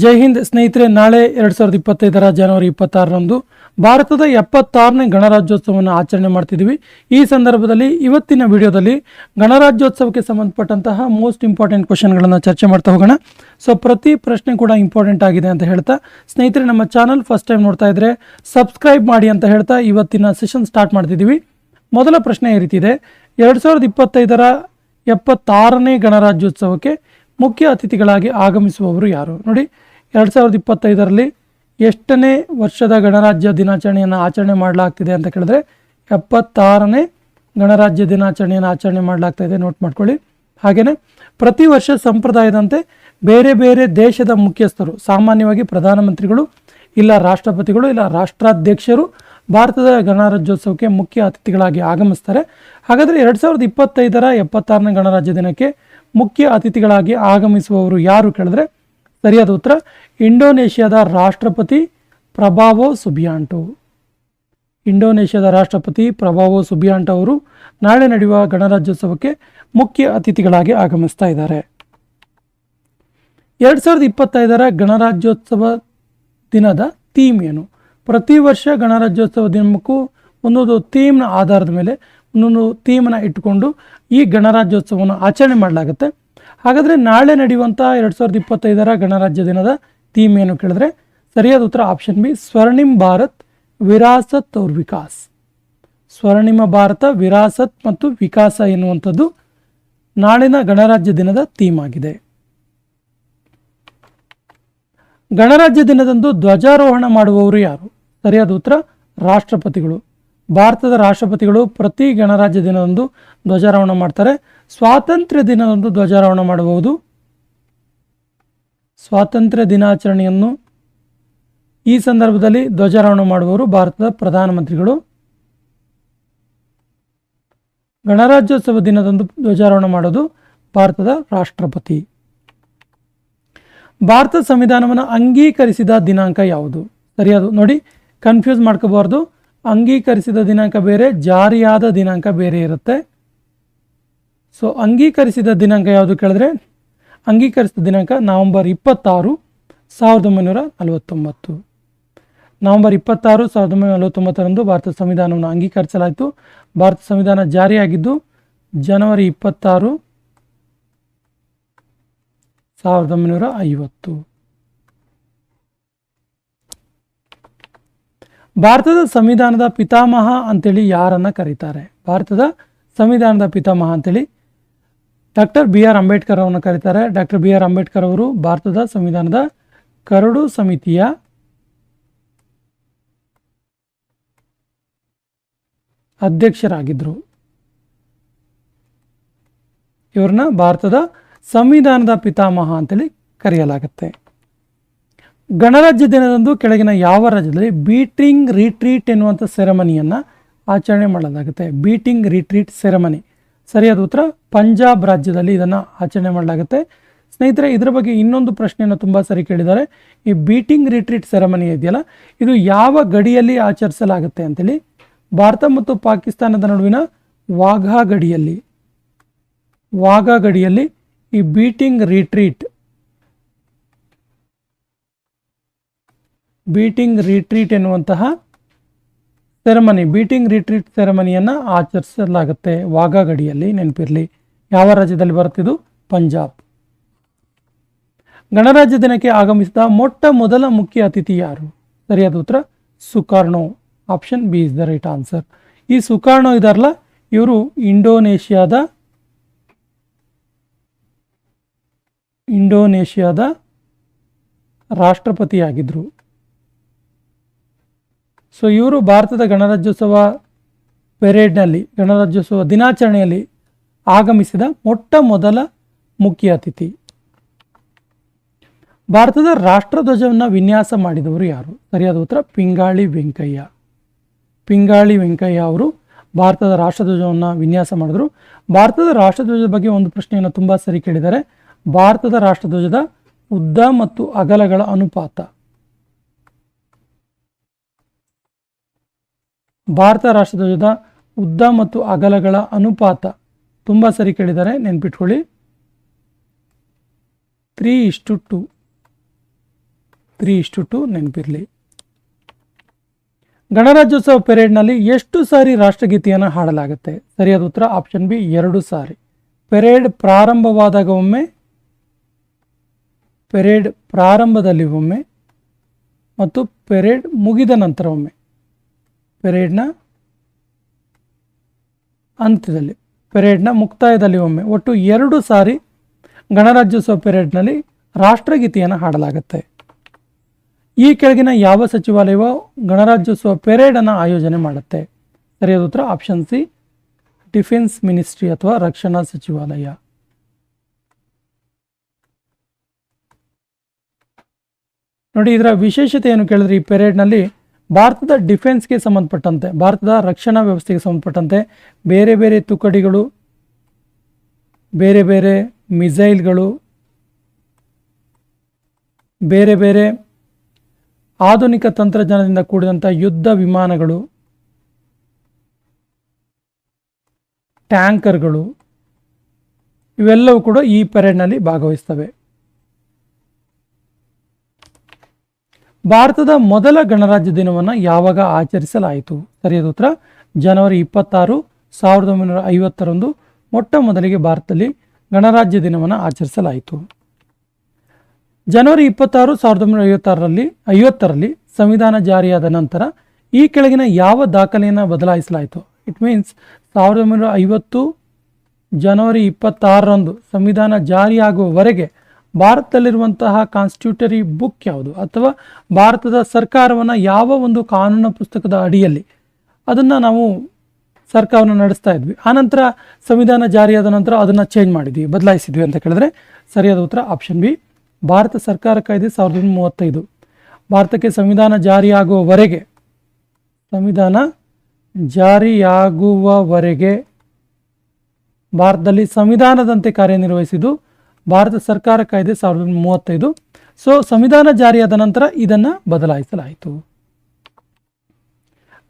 ಜೈ ಹಿಂದ್ ಸ್ನೇಹಿತರೆ, ನಾಳೆ ಎರಡು ಸಾವಿರದ ಇಪ್ಪತ್ತೈದರ ಜನವರಿ ಇಪ್ಪತ್ತಾರರಂದು ಭಾರತದ ಎಪ್ಪತ್ತಾರನೇ ಗಣರಾಜ್ಯೋತ್ಸವವನ್ನು ಆಚರಣೆ ಮಾಡ್ತಿದ್ದೀವಿ. ಈ ಸಂದರ್ಭದಲ್ಲಿ ಇವತ್ತಿನ ವಿಡಿಯೋದಲ್ಲಿ ಗಣರಾಜ್ಯೋತ್ಸವಕ್ಕೆ ಸಂಬಂಧಪಟ್ಟಂತಹ ಮೋಸ್ಟ್ ಇಂಪಾರ್ಟೆಂಟ್ ಕ್ವಶನ್ಗಳನ್ನು ಚರ್ಚೆ ಮಾಡ್ತಾ ಹೋಗೋಣ. ಸೊ ಪ್ರತಿ ಪ್ರಶ್ನೆ ಕೂಡ ಇಂಪಾರ್ಟೆಂಟ್ ಆಗಿದೆ ಅಂತ ಹೇಳ್ತಾ, ಸ್ನೇಹಿತರೆ, ನಮ್ಮ ಚಾನಲ್ ಫಸ್ಟ್ ಟೈಮ್ ನೋಡ್ತಾ ಇದ್ರೆ ಸಬ್ಸ್ಕ್ರೈಬ್ ಮಾಡಿ ಅಂತ ಹೇಳ್ತಾ ಇವತ್ತಿನ ಸೆಷನ್ ಸ್ಟಾರ್ಟ್ ಮಾಡ್ತಿದ್ದೀವಿ. ಮೊದಲ ಪ್ರಶ್ನೆ ಈ ರೀತಿ ಇದೆ. ಎರಡು ಸಾವಿರದ ಇಪ್ಪತ್ತೈದರ ಎಪ್ಪತ್ತಾರನೇ ಗಣರಾಜ್ಯೋತ್ಸವಕ್ಕೆ ಮುಖ್ಯ ಅತಿಥಿಗಳಾಗಿ ಆಗಮಿಸುವವರು ಯಾರು? ನೋಡಿ ಎರಡು ಸಾವಿರದ ಇಪ್ಪತ್ತೈದರಲ್ಲಿ ಎಷ್ಟನೇ ವರ್ಷದ ಗಣರಾಜ್ಯ ದಿನಾಚರಣೆಯನ್ನು ಆಚರಣೆ ಮಾಡಲಾಗ್ತಿದೆ ಅಂತ ಕೇಳಿದ್ರೆ ಎಪ್ಪತ್ತಾರನೇ ಗಣರಾಜ್ಯ ದಿನಾಚರಣೆಯನ್ನು ಆಚರಣೆ ಮಾಡಲಾಗ್ತಾ ನೋಟ್ ಮಾಡ್ಕೊಳ್ಳಿ. ಹಾಗೆಯೇ ಪ್ರತಿ ವರ್ಷ ಸಂಪ್ರದಾಯದಂತೆ ಬೇರೆ ಬೇರೆ ದೇಶದ ಮುಖ್ಯಸ್ಥರು, ಸಾಮಾನ್ಯವಾಗಿ ಪ್ರಧಾನಮಂತ್ರಿಗಳು ಇಲ್ಲ ರಾಷ್ಟ್ರಪತಿಗಳು ಇಲ್ಲ ರಾಷ್ಟ್ರಾಧ್ಯಕ್ಷರು ಭಾರತದ ಗಣರಾಜ್ಯೋತ್ಸವಕ್ಕೆ ಮುಖ್ಯ ಅತಿಥಿಗಳಾಗಿ ಆಗಮಿಸ್ತಾರೆ. ಹಾಗಾದರೆ ಎರಡು ಸಾವಿರದ ಇಪ್ಪತ್ತೈದರ ಎಪ್ಪತ್ತಾರನೇ ಗಣರಾಜ್ಯ ದಿನಕ್ಕೆ ಮುಖ್ಯ ಅತಿಥಿಗಳಾಗಿ ಆಗಮಿಸುವವರು ಯಾರು ಕೇಳಿದ್ರೆ ಸರಿಯಾದ ಉತ್ತರ, ಇಂಡೋನೇಷ್ಯಾದ ರಾಷ್ಟ್ರಪತಿ ಪ್ರಭಾವೋ ಸುಬಿಯಾಂಟೋ. ಇಂಡೋನೇಷ್ಯಾದ ರಾಷ್ಟ್ರಪತಿ ಪ್ರಭಾವೋ ಸುಬಿಯಾಂಟೋ ಅವರು ನಾಳೆ ನಡೆಯುವ ಗಣರಾಜ್ಯೋತ್ಸವಕ್ಕೆ ಮುಖ್ಯ ಅತಿಥಿಗಳಾಗಿ ಆಗಮಿಸ್ತಾ ಇದ್ದಾರೆ. ಎರಡು ಸಾವಿರದ ಇಪ್ಪತ್ತೈದರ ಗಣರಾಜ್ಯೋತ್ಸವ ದಿನದ ಥೀಮ್ ಏನು? ಪ್ರತಿ ವರ್ಷ ಗಣರಾಜ್ಯೋತ್ಸವ ದಿನಕ್ಕೂ ಒಂದೊಂದು ಥೀಮ್ನ ಆಧಾರದ ಮೇಲೆ ಒಂದೊಂದು ಥೀಮನ್ನ ಇಟ್ಟುಕೊಂಡು ಈ ಗಣರಾಜ್ಯೋತ್ಸವವನ್ನು ಆಚರಣೆ ಮಾಡಲಾಗುತ್ತೆ. ಹಾಗಾದರೆ ನಾಳೆ ನಡೆಯುವಂಥ ಎರಡು ಸಾವಿರದ ಇಪ್ಪತ್ತೈದರ ಗಣರಾಜ್ಯ ದಿನದ ಥೀಮ್ ಏನು ಕೇಳಿದ್ರೆ? ಸರಿಯಾದ ಉತ್ತರ ಆಪ್ಷನ್ ಬಿ ಸ್ವರ್ಣಿಮ್ ಭಾರತ್, ವಿರಾಸತ್ ಅವ್ರ ವಿಕಾಸ್. ಸ್ವರ್ಣಿಮ ಭಾರತ, ವಿರಾಸತ್ ಮತ್ತು ವಿಕಾಸ ಎನ್ನುವಂಥದ್ದು ನಾಳಿನ ಗಣರಾಜ್ಯ ದಿನದ ಥೀಮ್ ಆಗಿದೆ. ಗಣರಾಜ್ಯ ದಿನದಂದು ಧ್ವಜಾರೋಹಣ ಮಾಡುವವರು ಯಾರು? ಸರಿಯಾದ ಉತ್ತರ ರಾಷ್ಟ್ರಪತಿಗಳು. ಭಾರತದ ರಾಷ್ಟ್ರಪತಿಗಳು ಪ್ರತಿ ಗಣರಾಜ್ಯ ದಿನದಂದು ಧ್ವಜಾರೋಹಣ ಮಾಡ್ತಾರೆ. ಸ್ವಾತಂತ್ರ್ಯ ದಿನದಂದು ಧ್ವಜಾರೋಹಣ ಮಾಡಬಹುದು. ಸ್ವಾತಂತ್ರ್ಯ ದಿನಾಚರಣೆಯನ್ನು ಈ ಸಂದರ್ಭದಲ್ಲಿ ಧ್ವಜಾರೋಹಣ ಮಾಡುವವರು ಭಾರತದ ಪ್ರಧಾನಮಂತ್ರಿಗಳು. ಗಣರಾಜ್ಯೋತ್ಸವ ದಿನದಂದು ಧ್ವಜಾರೋಹಣ ಮಾಡೋದು ಭಾರತದ ರಾಷ್ಟ್ರಪತಿ. ಭಾರತ ಸಂವಿಧಾನವನ್ನು ಅಂಗೀಕರಿಸಿದ ದಿನಾಂಕ ಯಾವುದು? ಸರಿಯಾದ ನೋಡಿ, ಕನ್ಫ್ಯೂಸ್ ಮಾಡ್ಕೋಬಾರ್ದು. ಅಂಗೀಕರಿಸಿದ ದಿನಾಂಕ ಬೇರೆ, ಜಾರಿಯಾದ ದಿನಾಂಕ ಬೇರೆ ಇರುತ್ತೆ. ಸೊ ಅಂಗೀಕರಿಸಿದ ದಿನಾಂಕ ಯಾವುದು ಕೇಳಿದ್ರೆ, ಅಂಗೀಕರಿಸಿದ ದಿನಾಂಕ ನವೆಂಬರ್ ಇಪ್ಪತ್ತಾರು, ಸಾವಿರದ ಒಂಬೈನೂರ ನಲವತ್ತೊಂಬತ್ತು. ನವೆಂಬರ್ ಇಪ್ಪತ್ತಾರು, ಸಾವಿರದ ಒಂಬೈನೂರ ನಲವತ್ತೊಂಬತ್ತರಂದು ಭಾರತ ಸಂವಿಧಾನವನ್ನು ಅಂಗೀಕರಿಸಲಾಯಿತು. ಭಾರತ ಸಂವಿಧಾನ ಜಾರಿಯಾಗಿದ್ದು, ಜನವರಿ ಇಪ್ಪತ್ತಾರು, ಸಾವಿರದ ಒಂಬೈನೂರ ಐವತ್ತು. ಭಾರತದ ಸಂವಿಧಾನದ ಪಿತಾಮಹ ಅಂತೇಳಿ ಯಾರನ್ನ ಕರೀತಾರೆ? ಭಾರತದ ಸಂವಿಧಾನದ ಪಿತಾಮಹ ಅಂತೇಳಿ ಡಾಕ್ಟರ್ ಬಿ ಆರ್ ಅಂಬೇಡ್ಕರ್ ಅವರನ್ನು ಕರೀತಾರೆ. ಡಾಕ್ಟರ್ ಬಿ ಆರ್ ಅಂಬೇಡ್ಕರ್ ಅವರು ಭಾರತದ ಸಂವಿಧಾನದ ಕರಡು ಸಮಿತಿಯ ಅಧ್ಯಕ್ಷರಾಗಿದ್ದರು ಇವ್ರನ್ನ ಭಾರತದ ಸಂವಿಧಾನದ ಪಿತಾಮಹ ಅಂತೇಳಿ ಕರೆಯಲಾಗುತ್ತೆ. ಗಣರಾಜ್ಯ ದಿನದಂದು ಕೆಳಗಿನ ಯಾವ ರಾಜ್ಯದಲ್ಲಿ ಬೀಟಿಂಗ್ ರಿಟ್ರೀಟ್ ಎನ್ನುವಂಥ ಸೆರೆಮನಿಯನ್ನು ಆಚರಣೆ ಮಾಡಲಾಗುತ್ತೆ. Beating retreat ceremony. ಸರಿಯಾದ ಉತ್ತರ, ಪಂಜಾಬ್ ರಾಜ್ಯದಲ್ಲಿ ಇದನ್ನು ಆಚರಣೆ ಮಾಡಲಾಗುತ್ತೆ. ಸ್ನೇಹಿತರೆ, ಇದರ ಬಗ್ಗೆ ಇನ್ನೊಂದು ಪ್ರಶ್ನೆಯನ್ನು ತುಂಬ ಸರಿ ಕೇಳಿದ್ದಾರೆ. ಈ ಬೀಟಿಂಗ್ ರಿಟ್ರೀಟ್ ಸೆರೆಮನಿ ಇದೆಯಲ್ಲ, ಇದು ಯಾವ ಗಡಿಯಲ್ಲಿ ಆಚರಿಸಲಾಗುತ್ತೆ ಅಂತೇಳಿ ಭಾರತ ಮತ್ತು ಪಾಕಿಸ್ತಾನದ ನಡುವಿನ ವಾಘಾ ಗಡಿಯಲ್ಲಿ ವಾಘಾ ಗಡಿಯಲ್ಲಿ ಈ ಬೀಟಿಂಗ್ ರಿಟ್ರೀಟ್ ಬೀಟಿಂಗ್ ರಿಟ್ರೀಟ್ ಎನ್ನುವಂತಹ ಸೆರೆಮನಿ ಬೀಟಿಂಗ್ ರಿಟ್ರೀಟ್ ಸೆರೆಮನಿಯನ್ನು ಆಚರಿಸಲಾಗುತ್ತೆ ವಾಘಾ ಗಡಿಯಲ್ಲಿ ನೆನಪಿರಲಿ. ಯಾವ ರಾಜ್ಯದಲ್ಲಿ ಬರುತ್ತಿದ್ದು ಪಂಜಾಬ್. ಗಣರಾಜ್ಯ ದಿನಕ್ಕೆ ಆಗಮಿಸಿದ ಮೊಟ್ಟ ಮೊದಲ ಮುಖ್ಯ ಅತಿಥಿ ಯಾರು? ಸರಿಯಾದ ಉತ್ತರ, Sukarno. Option B is the right answer ಈ ಸುಕಾರ್ಣೋ ಇದಾರಲ್ಲ ಇವರು ಇಂಡೋನೇಷ್ಯಾದ ಇಂಡೋನೇಷ್ಯಾದ ರಾಷ್ಟ್ರಪತಿಯಾಗಿದ್ದರು ಸೊ ಇವರು ಭಾರತದ ಗಣರಾಜ್ಯೋತ್ಸವ ಪೆರೇಡ್ನಲ್ಲಿ, ಗಣರಾಜ್ಯೋತ್ಸವ ದಿನಾಚರಣೆಯಲ್ಲಿ ಆಗಮಿಸಿದ ಮೊಟ್ಟ ಮೊದಲ ಮುಖ್ಯ ಅತಿಥಿ. ಭಾರತದ ರಾಷ್ಟ್ರಧ್ವಜವನ್ನು ವಿನ್ಯಾಸ ಮಾಡಿದವರು ಯಾರು? ಸರಿಯಾದ ಉತ್ತರ, ಪಿಂಗಾಳಿ ವೆಂಕಯ್ಯ. ಪಿಂಗಾಳಿ ವೆಂಕಯ್ಯ ಅವರು ಭಾರತದ ರಾಷ್ಟ್ರಧ್ವಜವನ್ನು ವಿನ್ಯಾಸ ಮಾಡಿದರು. ಭಾರತದ ರಾಷ್ಟ್ರಧ್ವಜದ ಬಗ್ಗೆ ಒಂದು ಪ್ರಶ್ನೆಯನ್ನು ತುಂಬ ಸರಿ ಕೇಳಿದ್ದಾರೆ. ಭಾರತದ ರಾಷ್ಟ್ರಧ್ವಜದ ಉದ್ದ ಮತ್ತು ಅಗಲಗಳ ಅನುಪಾತ. ಭಾರತ ರಾಷ್ಟ್ರಧ್ವಜದ ಉದ್ದ ಮತ್ತು ಅಗಲಗಳ ಅನುಪಾತ ತುಂಬ ಸರಿ ಕೇಳಿದರೆ ನೆನ್ಪಿಟ್ಕೊಳ್ಳಿ. ತ್ರೀ ಇಷ್ಟು ಟು ತ್ರೀ ಇಷ್ಟು ಟು ನೆನಪಿರಲಿ. ಗಣರಾಜ್ಯೋತ್ಸವ ಪೆರೇಡ್ನಲ್ಲಿ ಎಷ್ಟು ಸಾರಿ ರಾಷ್ಟ್ರಗೀತೆಯನ್ನು ಹಾಡಲಾಗುತ್ತೆ? ಸರಿಯಾದ ಉತ್ತರ ಆಪ್ಷನ್ ಬಿ ಎರಡು ಸಾರಿ. ಪೆರೇಡ್ ಪ್ರಾರಂಭವಾದಾಗ ಒಮ್ಮೆ, ಪೆರೇಡ್ ಪ್ರಾರಂಭದಲ್ಲಿ ಒಮ್ಮೆ ಮತ್ತು ಪೆರೇಡ್ ಮುಗಿದ ನಂತರ ಒಮ್ಮೆ. ಪೆರೇಡ್ನ ಅಂತ್ಯದಲ್ಲಿ, ಪೆರೇಡ್ನ ಮುಕ್ತಾಯದಲ್ಲಿ ಒಮ್ಮೆ. ಒಟ್ಟು ಎರಡು ಸಾರಿ ಗಣರಾಜ್ಯೋತ್ಸವ ಪೆರೇಡ್ನಲ್ಲಿ ರಾಷ್ಟ್ರಗೀತೆಯನ್ನು ಹಾಡಲಾಗುತ್ತೆ. ಈ ಕೆಳಗಿನ ಯಾವ ಸಚಿವಾಲಯವು ಗಣರಾಜ್ಯೋತ್ಸವ ಪೆರೇಡನ್ನು ಆಯೋಜನೆ ಮಾಡುತ್ತೆ. ಸರಿಯಾದ ಉತ್ತರ ಆಪ್ಷನ್ ಸಿ, ಡಿಫೆನ್ಸ್ ಮಿನಿಸ್ಟ್ರಿ ಅಥವಾ ರಕ್ಷಣಾ ಸಚಿವಾಲಯ. ನೋಡಿ, ಇದರ ವಿಶೇಷತೆ ಏನು ಕೇಳಿದ್ರೆ ಈ ಪೆರೇಡ್ನಲ್ಲಿ ಭಾರತದ ಡಿಫೆನ್ಸ್ಗೆ ಸಂಬಂಧಪಟ್ಟಂತೆ, ಭಾರತದ ರಕ್ಷಣಾ ವ್ಯವಸ್ಥೆಗೆ ಸಂಬಂಧಪಟ್ಟಂತೆ ಬೇರೆ ಬೇರೆ ತುಕಡಿಗಳು, ಬೇರೆ ಬೇರೆ ಮಿಸೈಲ್ಗಳು, ಬೇರೆ ಬೇರೆ ಆಧುನಿಕ ತಂತ್ರಜ್ಞಾನದಿಂದ ಕೂಡಿದಂಥ ಯುದ್ಧ ವಿಮಾನಗಳು, ಟ್ಯಾಂಕರ್ಗಳು, ಇವೆಲ್ಲವೂ ಕೂಡ ಈ ಪೆರೇಡ್ನಲ್ಲಿ ಭಾಗವಹಿಸ್ತವೆ. ಭಾರತದ ಮೊದಲ ಗಣರಾಜ್ಯ ದಿನವನ್ನು ಯಾವಾಗ ಆಚರಿಸಲಾಯಿತು? ಸರಿಯಾದ ಉತ್ತರ, ಜನವರಿ ಇಪ್ಪತ್ತಾರು, ಸಾವಿರದ ಒಂಬೈನೂರ ಐವತ್ತರಂದು ಮೊಟ್ಟ ಮೊದಲಿಗೆ ಭಾರತದಲ್ಲಿ ಗಣರಾಜ್ಯ ದಿನವನ್ನು ಆಚರಿಸಲಾಯಿತು. ಜನವರಿ ಇಪ್ಪತ್ತಾರು, ಸಾವಿರದ ಒಂಬೈನೂರ ಐವತ್ತಾರರಲ್ಲಿ, ಐವತ್ತರಲ್ಲಿ ಸಂವಿಧಾನ ಜಾರಿಯಾದ ನಂತರ ಈ ಕೆಳಗಿನ ಯಾವ ದಾಖಲೆಯನ್ನು ಬದಲಾಯಿಸಲಾಯಿತು? ಇಟ್ ಮೀನ್ಸ್ ಸಾವಿರದ ಒಂಬೈನೂರ ಐವತ್ತು, ಜನವರಿ ಇಪ್ಪತ್ತಾರರಂದು ಸಂವಿಧಾನ ಜಾರಿಯಾಗುವವರೆಗೆ ಭಾರತದಲ್ಲಿರುವಂತಹ ಕಾನ್ಸ್ಟಿಟ್ಯೂಟರಿ ಬುಕ್ ಯಾವುದು? ಅಥವಾ ಭಾರತದ ಸರ್ಕಾರವನ್ನು ಯಾವ ಒಂದು ಕಾನೂನು ಪುಸ್ತಕದ ಅಡಿಯಲ್ಲಿ ಅದನ್ನು ನಾವು ಸರ್ಕಾರವನ್ನು ನಡೆಸ್ತಾ ಇದ್ವಿ. ಆನಂತರ ಸಂವಿಧಾನ ಜಾರಿಯಾದ ನಂತರ ಅದನ್ನು ಚೇಂಜ್ ಮಾಡಿದ್ವಿ, ಬದಲಾಯಿಸಿದ್ವಿ ಅಂತ ಕೇಳಿದ್ರೆ ಸರಿಯಾದ ಉತ್ತರ ಆಪ್ಷನ್ ಬಿ ಭಾರತ ಸರ್ಕಾರ ಕಾಯ್ದೆ ಸಾವಿರದ ಒಂಬೈನೂರ ಮೂವತ್ತೈದು. ಭಾರತಕ್ಕೆ ಸಂವಿಧಾನ ಜಾರಿಯಾಗುವವರೆಗೆ ಸಂವಿಧಾನ ಜಾರಿಯಾಗುವವರೆಗೆ ಭಾರತದಲ್ಲಿ ಸಂವಿಧಾನದಂತೆ ಕಾರ್ಯನಿರ್ವಹಿಸಿದ್ದು ಭಾರತ ಸರ್ಕಾರ ಕಾಯ್ದೆ ಸಾವಿರದ ಮೂವತ್ತೈದು. ಸೊ ಸಂವಿಧಾನ ಜಾರಿಯಾದ ನಂತರ ಇದನ್ನು ಬದಲಾಯಿಸಲಾಯಿತು.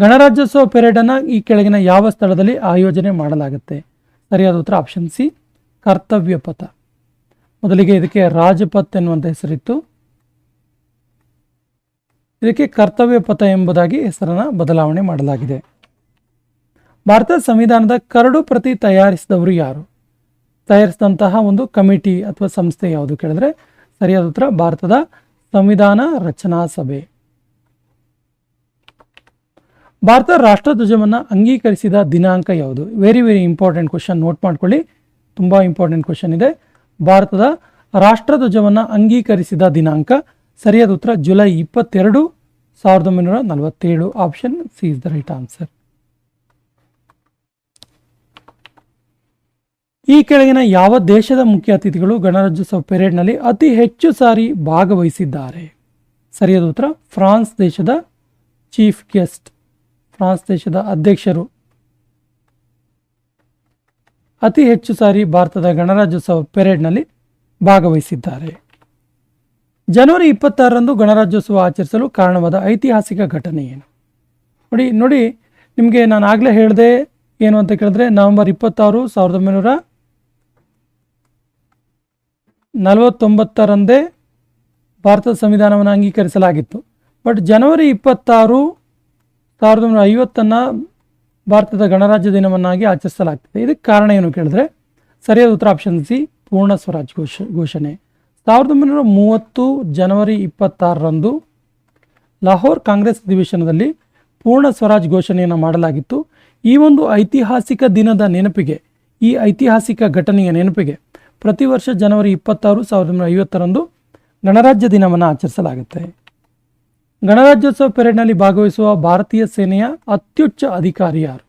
ಗಣರಾಜ್ಯೋತ್ಸವ ಪೆರೇಡನ್ನು ಈ ಕೆಳಗಿನ ಯಾವ ಸ್ಥಳದಲ್ಲಿ ಆಯೋಜನೆ ಮಾಡಲಾಗುತ್ತೆ? ಸರಿಯಾದ ಉತ್ತರ ಆಪ್ಷನ್ ಸಿ ಕರ್ತವ್ಯ ಪಥ. ಮೊದಲಿಗೆ ಇದಕ್ಕೆ ರಾಜಪಥ್ ಎನ್ನುವಂಥ ಹೆಸರಿತ್ತು. ಇದಕ್ಕೆ ಕರ್ತವ್ಯ ಪಥ ಎಂಬುದಾಗಿ ಹೆಸರನ್ನು ಬದಲಾವಣೆ ಮಾಡಲಾಗಿದೆ. ಭಾರತ ಸಂವಿಧಾನದ ಕರಡು ಪ್ರತಿ ತಯಾರಿಸಿದವರು ಯಾರು? ತಯಾರಿಸಿದಂತಹ ಒಂದು ಕಮಿಟಿ ಅಥವಾ ಸಂಸ್ಥೆ ಯಾವುದು ಕೇಳಿದ್ರೆ ಸರಿಯಾದ ಉತ್ತರ ಭಾರತದ ಸಂವಿಧಾನ ರಚನಾ ಸಭೆ. ಭಾರತ ರಾಷ್ಟ್ರಧ್ವಜವನ್ನು ಅಂಗೀಕರಿಸಿದ ದಿನಾಂಕ ಯಾವುದು? Very very important question note ಮಾಡ್ಕೊಳ್ಳಿ. ತುಂಬ ಇಂಪಾರ್ಟೆಂಟ್ ಕ್ವಶನ್ ಇದೆ. ಭಾರತದ ರಾಷ್ಟ್ರಧ್ವಜವನ್ನು ಅಂಗೀಕರಿಸಿದ ದಿನಾಂಕ ಸರಿಯಾದ ಉತ್ತರ ಜುಲೈ ಇಪ್ಪತ್ತೆರಡು, ಸಾವಿರದ ಒಂಬೈನೂರ ನಲವತ್ತೇಳು. Option C is the right answer ಈ ಕೆಳಗಿನ ಯಾವ ದೇಶದ ಮುಖ್ಯ ಅತಿಥಿಗಳು ಗಣರಾಜ್ಯೋತ್ಸವ ಪೆರೇಡ್ನಲ್ಲಿ ಅತಿ ಹೆಚ್ಚು ಸಾರಿ ಭಾಗವಹಿಸಿದ್ದಾರೆ? ಸರಿಯಾದ ಉತ್ತರ, ಫ್ರಾನ್ಸ್ ದೇಶದ ಚೀಫ್ ಗೆಸ್ಟ್, ಫ್ರಾನ್ಸ್ ದೇಶದ ಅಧ್ಯಕ್ಷರು. ಅತಿ ಹೆಚ್ಚು ಸಾರಿ ಭಾರತದ ಗಣರಾಜ್ಯೋತ್ಸವ ಪೆರೇಡ್ನಲ್ಲಿ ಭಾಗವಹಿಸಿದ್ದಾರೆ. ಜನವರಿ ಇಪ್ಪತ್ತಾರರಂದು ಗಣರಾಜ್ಯೋತ್ಸವ ಆಚರಿಸಲು ಕಾರಣವಾದ ಐತಿಹಾಸಿಕ ಘಟನೆ ಏನು? ನೋಡಿ ನೋಡಿ, ನಿಮಗೆ ನಾನು ಆಗಲೇ ಹೇಳಿದೆ ಏನು ಅಂತ ಕೇಳಿದ್ರೆ ನವೆಂಬರ್ ಇಪ್ಪತ್ತಾರು, ಸಾವಿರದ ಒಂಬೈನೂರ ನಲವತ್ತೊಂಬತ್ತರಂದೇ ಭಾರತದ ಸಂವಿಧಾನವನ್ನು ಅಂಗೀಕರಿಸಲಾಗಿತ್ತು. ಬಟ್ ಜನವರಿ ಇಪ್ಪತ್ತಾರು ಸಾವಿರದ ಒಂಬೈನೂರ ಐವತ್ತನ್ನು ಭಾರತದ ಗಣರಾಜ್ಯ ದಿನವನ್ನಾಗಿ ಆಚರಿಸಲಾಗ್ತದೆ. ಇದಕ್ಕೆ ಕಾರಣ ಏನು ಕೇಳಿದ್ರೆ, ಸರಿಯಾದ ಉತ್ತರ ಆಪ್ಷನ್ ಸಿ, ಪೂರ್ಣ ಸ್ವರಾಜ್ ಘೋಷ, ಘೋಷಣೆ. ಸಾವಿರದ ಒಂಬೈನೂರ ಮೂವತ್ತು ಜನವರಿ ಇಪ್ಪತ್ತಾರರಂದು ಲಾಹೋರ್ ಕಾಂಗ್ರೆಸ್ ಅಧಿವೇಶನದಲ್ಲಿ ಪೂರ್ಣ ಸ್ವರಾಜ್ ಘೋಷಣೆಯನ್ನು ಮಾಡಲಾಗಿತ್ತು. ಈ ಒಂದು ಐತಿಹಾಸಿಕ ದಿನದ ನೆನಪಿಗೆ, ಈ ಐತಿಹಾಸಿಕ ಘಟನೆಯ ನೆನಪಿಗೆ ಪ್ರತಿ ವರ್ಷ ಜನವರಿ ಇಪ್ಪತ್ತಾರು, ಸಾವಿರದ ಒಂಬೈನೂರ ಐವತ್ತರಂದು ಗಣರಾಜ್ಯ ದಿನವನ್ನು ಆಚರಿಸಲಾಗುತ್ತೆ. ಗಣರಾಜ್ಯೋತ್ಸವ ಪೆರೇಡ್ನಲ್ಲಿ ಭಾಗವಹಿಸುವ ಭಾರತೀಯ ಸೇನೆಯ ಅತ್ಯುಚ್ಚ ಅಧಿಕಾರಿ ಯಾರು?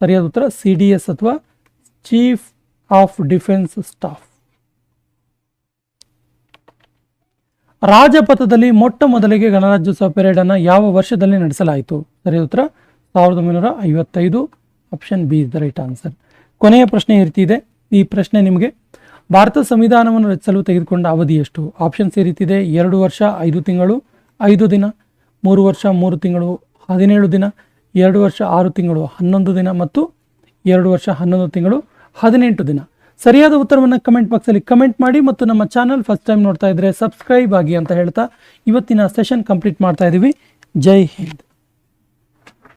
ಸರಿಯಾದ ಉತ್ತರ, ಸಿ ಡಿ ಎಸ್ ಅಥವಾ ಚೀಫ್ ಆಫ್ ಡಿಫೆನ್ಸ್ ಸ್ಟಾಫ್. ರಾಜಪಥದಲ್ಲಿ ಮೊಟ್ಟ ಮೊದಲಿಗೆ ಗಣರಾಜ್ಯೋತ್ಸವ ಪೆರೇಡನ್ನು ಯಾವ ವರ್ಷದಲ್ಲಿ ನಡೆಸಲಾಯಿತು? ಸರಿಯಾದ ಉತ್ತರ, ಸಾವಿರದ ಒಂಬೈನೂರ ಐವತ್ತೈದು. Option B is the right answer. ಕೊನೆಯ ಪ್ರಶ್ನೆ ಇರ್ತಿದೆ ಈ ಪ್ರಶ್ನೆ ನಿಮಗೆ ಭಾರತ ಸಂವಿಧಾನವನ್ನು ರಚಿಸಲು ತೆಗೆದುಕೊಂಡ ಅವಧಿ ಎಷ್ಟು? ಆಪ್ಷನ್ಸ್ ಈ ರೀತಿ ಇದೆ ಎರಡು ವರ್ಷ, ಐದು ತಿಂಗಳು, ಐದು ದಿನ, ಮೂರು ವರ್ಷ, ಮೂರು ತಿಂಗಳು, ಹದಿನೇಳು ದಿನ, ಎರಡು ವರ್ಷ, ಆರು ತಿಂಗಳು, ಹನ್ನೊಂದು ದಿನ ಮತ್ತು ಎರಡು ವರ್ಷ, ಹನ್ನೊಂದು ತಿಂಗಳು, ಹದಿನೆಂಟು ದಿನ. ಸರಿಯಾದ ಉತ್ತರವನ್ನು ಕಮೆಂಟ್ ಬಾಕ್ಸಲ್ಲಿ ಕಮೆಂಟ್ ಮಾಡಿ ಮತ್ತು ನಮ್ಮ ಚಾನಲ್ ಫಸ್ಟ್ ಟೈಮ್ ನೋಡ್ತಾ ಇದ್ದರೆ ಸಬ್ಸ್ಕ್ರೈಬ್ ಆಗಿ ಅಂತ ಹೇಳ್ತಾ ಇವತ್ತಿನ ಸೆಷನ್ ಕಂಪ್ಲೀಟ್ ಮಾಡ್ತಾ ಇದ್ದೀವಿ ಜೈ ಹಿಂದ್.